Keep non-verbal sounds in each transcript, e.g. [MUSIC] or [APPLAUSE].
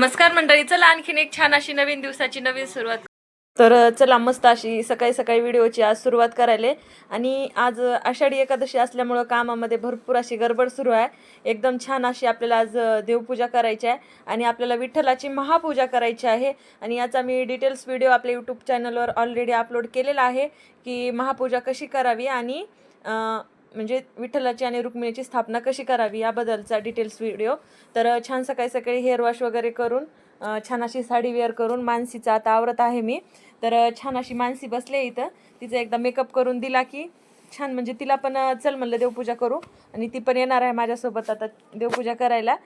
नमस्कार मंडळी चला आणखीन एक छान अशी नवीन दिवसाची नवीन सुरुवात तर चला मस्त अशी सकाळी सकाळी व्हिडिओची आज सुरुवात करायला. आणि आज आषाढी एकादशी असल्यामुळं कामामध्ये भरपूर अशी गडबड सुरू आहे. एकदम छान अशी आपल्याला आज देवपूजा करायची आहे. आणि आपल्याला विठ्ठलाची महापूजा करायची आहे. आणि याचा मी डिटेल्स व्हिडिओ आपल्या यूट्यूब चॅनलवर ऑलरेडी अपलोड केलेला आहे की महापूजा कशी करावी आणि म्हणजे विठ्ठलाची आणि रुक्मिणीची स्थापना कशी करावी याबद्दलचा डिटेल्स व्हिडिओ तर छान सकाळी सकाळी हेअर वॉश वगैरे करून छान अशी साडी वेअर करून मानसीचा आता आवरत आहे मी. तर छान अशी मानसी बसले इथं. तिचा एकदा मेकअप करून दिला की छान म्हणजे तिला पण चल म्हणलं देवपूजा करू. आणि ती पण येणार आहे माझ्यासोबत आता देवपूजा करायला.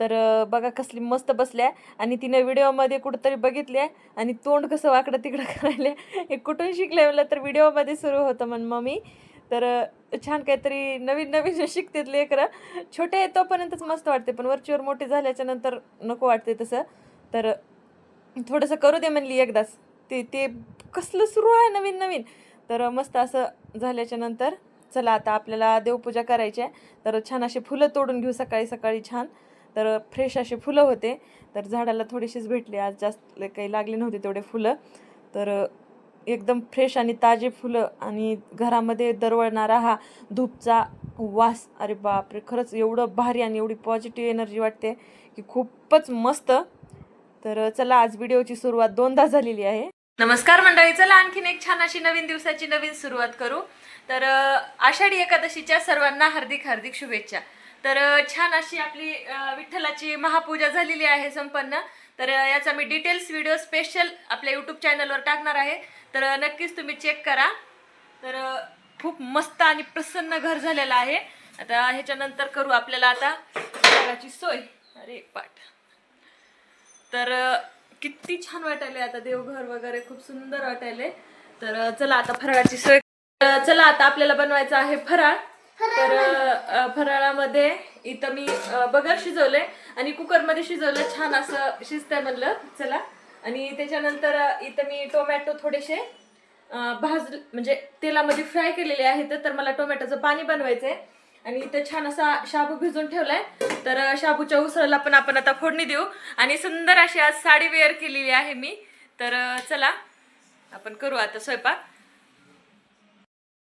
तर बघा कसली मस्त बसल्या आणि तिने व्हिडिओमध्ये कुठंतरी बघितले आणि तोंड कसं वाकडं तिकडं करायला हे कुठून शिकले म्हणलं तर व्हिडिओमध्ये सुरू होतं म्हण मम्मी. तर छान काहीतरी नवीन नवीन शिकतात लेकरं छोटे आहे तोपर्यंतच मस्त वाटते. पण वरचीवर मोठे झाल्याच्यानंतर नको वाटते तसं. तर थोडंसं करू दे म्हणली एकदाच. ते ते कसलं सुरू आहे नवीन नवीन. तर मस्त असं झाल्याच्यानंतर चला आता आपल्याला देवपूजा करायची आहे. तर छान असे फुलं तोडून घेऊ सकाळी सकाळी छान. तर फ्रेश असे फुलं होते. तर झाडाला थोडीशीच भेटली. आज जास्त काही लागली नव्हती तेवढे फुलं. तर एकदम फ्रेश आणि ताजे फुलं आणि घरामध्ये दरवळणारा हा धूपचा वास. अरे बापरे खरंच एवढं भारी आणि एवढी पॉझिटिव्ह एनर्जी वाटते की खूपच मस्त. तर चला आज व्हिडिओची सुरुवात दोनदा झालेली आहे. नमस्कार मंडळी चला आणखीन एक छान अशी नवीन दिवसाची नवीन सुरुवात करू. तर आषाढी एकादशीच्या सर्वांना हार्दिक हार्दिक शुभेच्छा. तर छान अशी आपली विठ्ठलाची महापूजा झालेली आहे संपन्न. तर याचा मी डिटेल्स व्हिडिओ स्पेशल आपल्या यूट्यूब चॅनलवर टाकणार आहे. तर नक्कीच तुम्ही चेक करा. तर खूप मस्त आणि प्रसन्न घर झालेलं आहे. आता ह्याच्यानंतर करू आपल्याला आता घराची सोय. अरे पाठ तर किती छान वाटायले आता देवघर वगैरे खूप सुंदर वाटायले तर चला आता फराळाची सोय. चला आता आपल्याला बनवायचं आहे फराळ. तर फराळामध्ये इथं मी बगर शिजवले आणि कुकरमध्ये शिजवलं छान असं शिजतंय म्हणलं. चला. आणि त्याच्यानंतर इथं मी टोमॅटो थोडेसे भाज म्हणजे तेलामध्ये फ्राय केलेले आहेत तर मला टोमॅटोचं पाणी बनवायचं आहे आणि इथं छान असा शाबू भिजून ठेवलाय. तर शाबूच्या उसळला पण आपण आता फोडणी देऊ. आणि सुंदर अशी आज साडी वेअर केलेली आहे मी. तर चला आपण करू आता स्वयंपाक.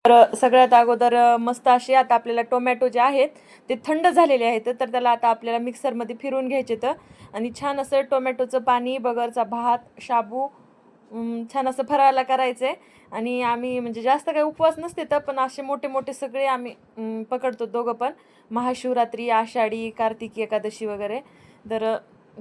तर सगळ्यात अगोदर मस्त असे आता आपल्याला टोमॅटो जे आहेत ते थंड झालेले आहेत तर त्याला आता आपल्याला मिक्सरमध्ये फिरवून घ्यायचे तर आणि छान असं टोमॅटोचं पाणी बगरचा भात शाबू छान असं फराळाला करायचं आहे आणि आम्ही म्हणजे जास्त काही उपवास नसते तर पण असे मोठे मोठे सगळे आम्ही पकडतो दोघं पण. महाशिवरात्री आषाढी कार्तिकी एकादशी वगैरे. तर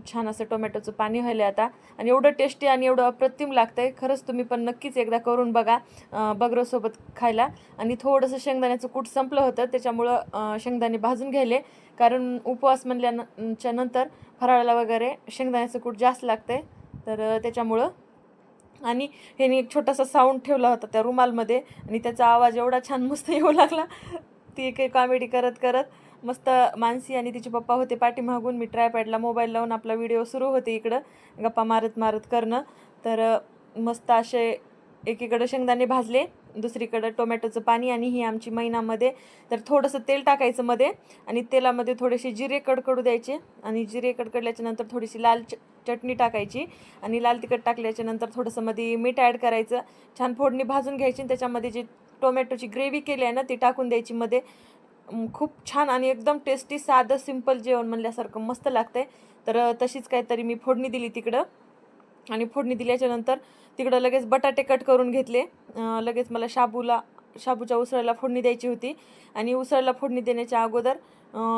छान असं टोमॅटोचं पाणी व्हायलं आता. आणि एवढं टेस्टी आणि एवढं अप्रतिम लागतं आहे खरंच तुम्ही पण नक्कीच एकदा करून बघा अ, बगरसोबत खायला. आणि थोडंसं शेंगदाण्याचं कूट संपलं होतं त्याच्यामुळं शेंगदाणे भाजून घ्यायले. कारण उपवास म्हणल्याच्या नंतर फराळाला वगैरे शेंगदाण्याचं कूट जास्त लागतं आहे तर त्याच्यामुळं. आणि ह्याने एक छोटासा साऊंड ठेवला होता त्या रुमालमध्ये. आणि त्याचा आवाज एवढा छान मस्त येऊ लागला. ती काही कॉमेडी करत करत मस्त मानसी आणि तिचे पप्पा होते पाठीमागून. मी ट्रायपॅडला मोबाईल लावून आपला व्हिडिओ सुरू होते इकडं. गप्पा मारत मारत करणं. तर मस्त असे एकीकडं शेंगदाणे भाजले दुसरीकडं टोमॅटोचं पाणी आणि ही आमची मैनामध्ये. तर थोडंसं तेल टाकायचं मध्ये आणि तेलामध्ये थोडेसे जिरे कडकडू द्यायचे आणि जिरे कडकडल्याच्या नंतर थोडीशी लाल च चटणी टाकायची आणि लाल तिखट टाकल्याच्या नंतर थोडंसं मध्ये मीठ ॲड करायचं. छान फोडणी भाजून घ्यायची आणि त्याच्यामध्ये जी टोमॅटोची ग्रेव्ही केली आहे ना ती टाकून द्यायची मध्ये. खूप छान आणि एकदम टेस्टी साधं सिंपल जेवण म्हणल्यासारखं मस्त लागतंय. तर तशीच काहीतरी मी फोडणी दिली तिकडं. आणि फोडणी दिल्याच्या नंतर तिकडं लगेच बटाटे कट करून घेतले. लगेच मला शाबूला शाबूच्या उसळला फोडणी द्यायची होती. आणि उसळला फोडणी देण्याच्या अगोदर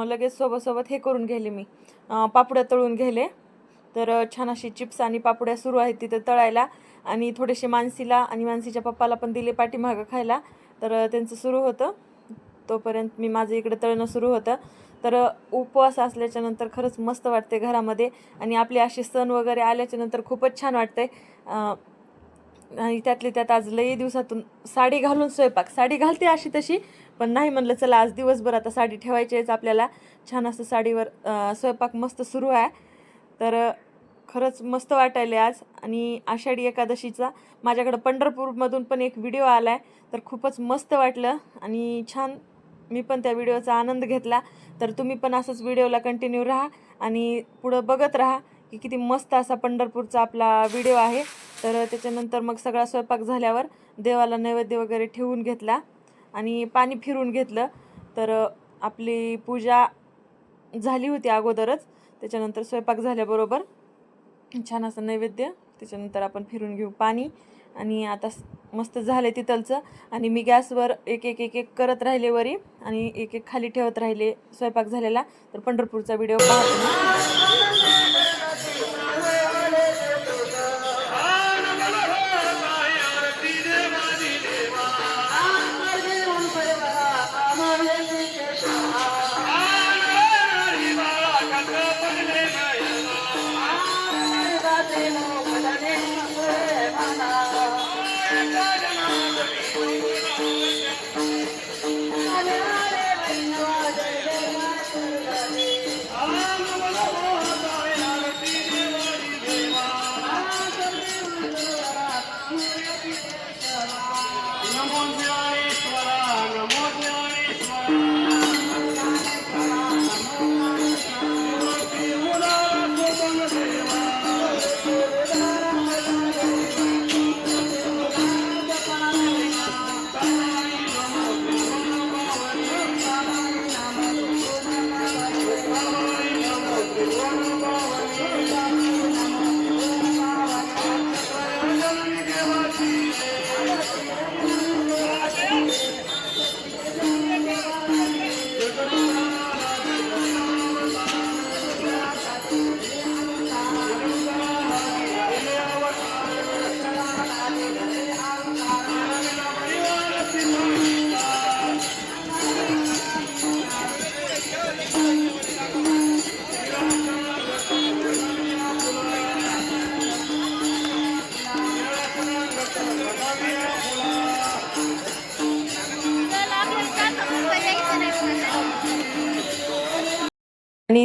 लगेच सोबतसोबत हे करून घ्यायले मी. पापड्या तळून घ्यायले तर छान अशी चिप्स आणि पापड्या सुरू आहेत तिथं तळायला. आणि थोडेसे मानसीला आणि मानसीच्या पप्पाला पण दिले पाठीमागं खायला. तर त्यांचं सुरू होतं. तोपर्यंत मी माझं इकडं तळणं सुरू होतं. तर उपवास असल्याच्या नंतर खरंच मस्त वाटते घरामध्ये. आणि आपले असे सण वगैरे आल्याच्यानंतर खूपच छान वाटते आणि त्यातले त्यात आज लई दिवसातून साडी घालून स्वयंपाक. साडी घालते अशी तशी पण नाही म्हणलं चला आज दिवसभर आता साडी ठेवायची आहेच आपल्याला. छान असं साडीवर स्वयंपाक मस्त सुरू आहे. तर खरंच मस्त वाटायले आज. आणि आषाढी एकादशीचा माझ्याकडं पंढरपूरमधून पण एक व्हिडिओ आला आहे तर खूपच मस्त वाटलं. आणि छान मी पण त्या व्हिडिओचा आनंद घेतला. तर तुम्ही पण असंच व्हिडिओला कंटिन्यू राहा आणि पुढं बघत राहा की किती मस्त असा पंढरपूरचा आपला व्हिडिओ आहे. तर त्याच्यानंतर मग सगळा स्वयंपाक झाल्यावर देवाला नैवेद्य वगैरे ठेवून घेतला आणि पाणी फिरून घेतलं. तर आपली पूजा झाली होती अगोदरच. त्याच्यानंतर स्वयंपाक झाल्याबरोबर छान असं नैवेद्य त्याच्यानंतर आपण फिरून घेऊ पाणी. आणि आता मस्त झाले तिथलचं. आणि मी गॅसवर एक एक एक एक करत राहिले वरी. आणि एक एक खाली ठेवत राहिले स्वयंपाक झालेला. तर पंढरपूरचा व्हिडिओ पाहतो.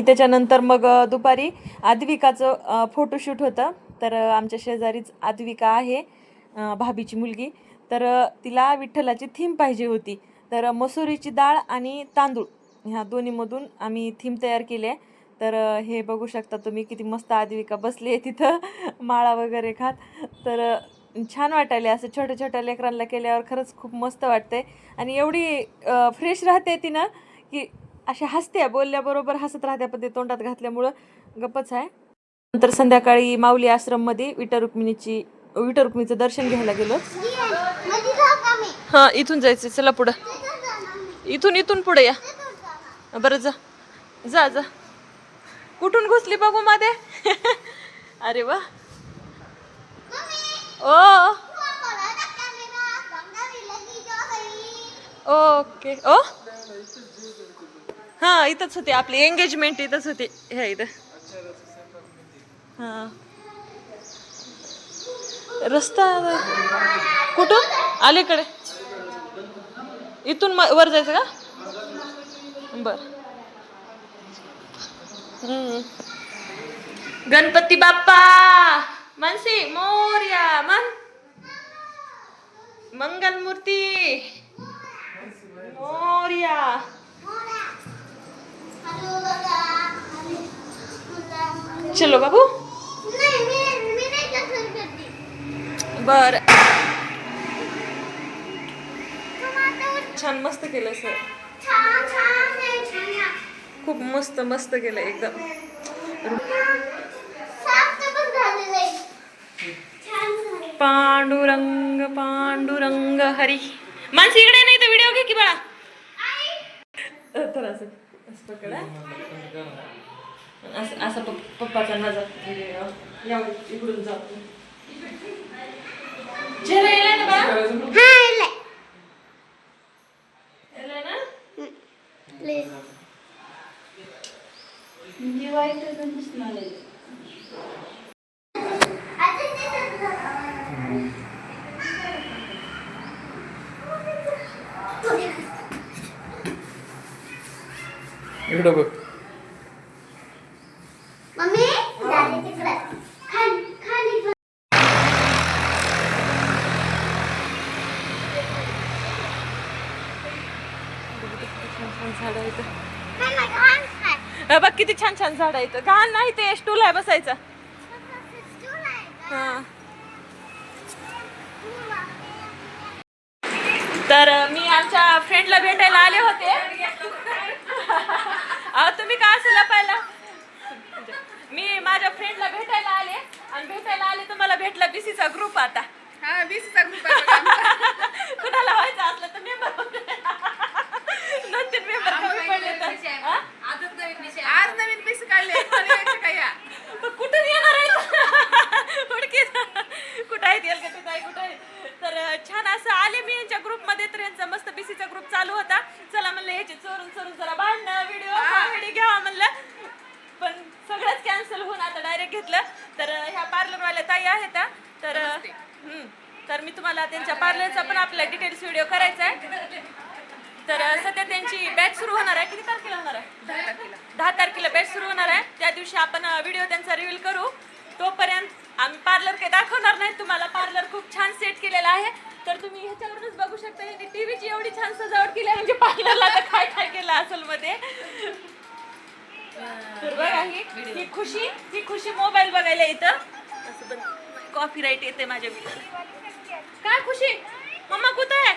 त्याच्यानंतर मग दुपारी आद्विकाचं फोटोशूट होतं. तर आमच्या शेजारीच आद्विका आहे भाभीची मुलगी. तर तिला विठ्ठलाची थीम पाहिजे होती. तर मसुरीची डाळ आणि तांदूळ ह्या दोन्हीमधून आम्ही थीम तयार केली आहे. तर हे बघू शकता तुम्ही किती मस्त आद्विका बसली आहे तिथं. [LAUGHS] माळा वगैरे खात. तर छान वाटायले असं छोट्या छोट्या लेकरांना केल्यावर खरंच खूप मस्त वाटते आणि एवढी फ्रेश राहते ती ना की अशा हसते बोलल्याबरोबर हसत राहते पण ते तोंडात घातल्यामुळं गप्पच आहे. नंतर संध्याकाळी माऊली आश्रममध्ये विठ्ठल रुक्मिणीची विठ्ठल रुक्मिणीचं दर्शन घ्यायला गेलो. हां इथून जायचं चला पुढं. इथून इथून पुढे या. बरं जा. जा जा. कुठून घुसली बघू मध्ये [LAUGHS] अरे वा. ओ. ओके. ओ? हा इथंच होते आपली. एंगेजमेंट इथंच होती. ह्या इथं. हा. रस्ता कुठून? अलीकडे. इथून म- वर जायचं का? बर. हम्म. गणपती बाप्पा! मानसी मोर्या मन मंगलमूर्ती! मोर्या! चलो बाबू. बर. छान मस्त केलं सर खूप मस्त मस्त केलं एकदम. पांडुरंग पांडुरंग हरी. माणसी इकडे नाही तर व्हिडिओ घे की बाळा. तर असं. असं पकड. असं असं पप- पप्पाचा या इकडून जातो चेहरा येलाय ना बाळा येलाय ना? बघ मम्मी झाले तिकडे खाय अ, बघ किती छान छान झाड आहेत. घाण नाही ते स्टूल आहे बसायचं. हा. तर मी आमच्या फ्रेंडला भेटायला आले होते. अहो तुम्ही का असं लपायला? मी माझ्या फ्रेंडला भेटायला आले. आणि भेटायला आले तर मला भेटला बीसीचा ग्रुप आता. हा वीसचा ग्रुप. [LAUGHS] कुणाला व्हायचं असलं तर मेंबर दोन तीन मेंबर कमी पडले तर? आज नवीन पीस काढले [LAUGHS] आणि याचे काय या? मग कुठून येणार आहेत हुडकीत कुठं आहेत येलगटीत आहे कुठं आहे तर अं, छान असं आले मी यांच्या ग्रुपमध्ये तर यांचा मस्त बीसीचा ग्रुप चालू होता चला म्हणलं याचे चोरून चोरून जरा भांडणं व्हिडिओ कॉमेडी घ्यावा म्हणलं पण सगळंच कॅन्सल होऊन आता डायरेक्ट घेतलं तर अं, ह्या पार्लरवाल्या ताई आहेत हा. तर अं, हम्म. तर मी तुम्हाला त्यांच्या पार्लरचा पण आपला डिटेल्स व्हिडिओ करायचा आहे तर सध्या त्यांची बॅच सुरू होणार आहे. किती तारखेला होणार आहे? दहा तारखेला. बॅच सुरू होणार आहे. त्या दिवशी आपण व्हिडिओ त्यांचा रिव्हील करू. तोपर्यंत आम्ही पार्लर काही दाखवणार नाही. तुम्हाला पार्लर खूप छान सेट केलेला आहे. तर तुम्ही ह्याच्यावरूनच बघू शकता यांनी टीव्हीची एवढी छान सजावट केली आहे. म्हणजे पार्लरला तर काय काय केलं असेल मध्ये. तर बघा ही ही खुशी ही खुशी मोबाईल बघायला असं पण. कॉपी राईट येते माझ्या काय खुशी? मम्मा कुठं आहे?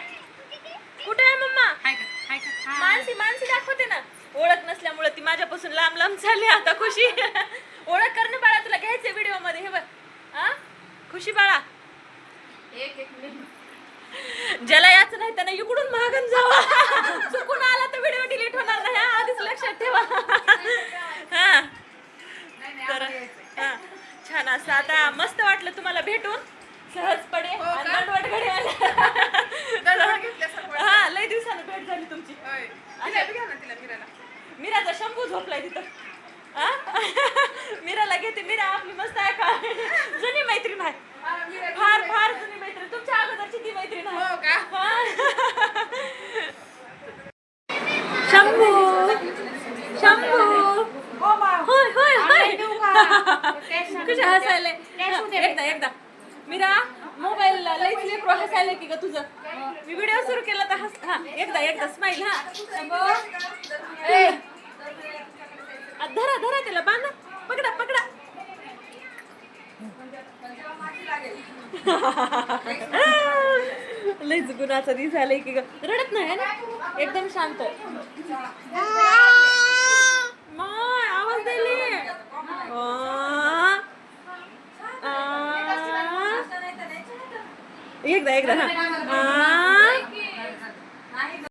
कुठे आहे मम्मा? हाय का? हाय का? मानसी मानसी दाखवते ना. ओळख नसल्यामुळे ती माझ्यापासून लांब लांब झाली आता खुशी. [LAUGHS] ओळख करणं बाळा तुला घ्यायचं व्हिडिओमध्ये हे बघ. हा? खुशी बाळा. एक एक मिनिट. ज्याला याचं नाही त्यानं इकडून मागून जावा. [LAUGHS] चुकून आला तर व्हिडिओ डिलीट होणार नाही. हा, आधीच लक्षात ठेवा. [LAUGHS] हा. तर. हा, छान. असं आता मस्त वाटलं तुम्हाला भेटून. सहजपणे हो आणि का? दंडवट घडी दंडवत घेतल्यासारखं वाटतं. हा लय दिवसानं भेट झाली तुमची होय. तिला बी घ्या ना तिला फिरायला. मीराचा शंभू झोपलाय तिथं हा? मीराला घेते मीरा आपली मस्त आहे का जुनी मैत्रीण आहे हा, मीरा फार फार जुनी मैत्रीण तुमच्या अगोदरची ती मैत्रीण आहे हो का? हा. शंभू शंभू होय होय होय कशा हसायले एकदा एकदा मीरा मोबाईल लईच लेकरो हसायले की ग तुझं मी व्हिडिओ सुरू केला तर हस हा एकदा एकदा स्माईल हा ए. आ, धरा धरा त्याला बांधा पकडा पकडा लईच गुणाचा दिस झालंय की ग रडत नाही ना? एकदम शांत. माय आवाज दिली एकदा एकदा हा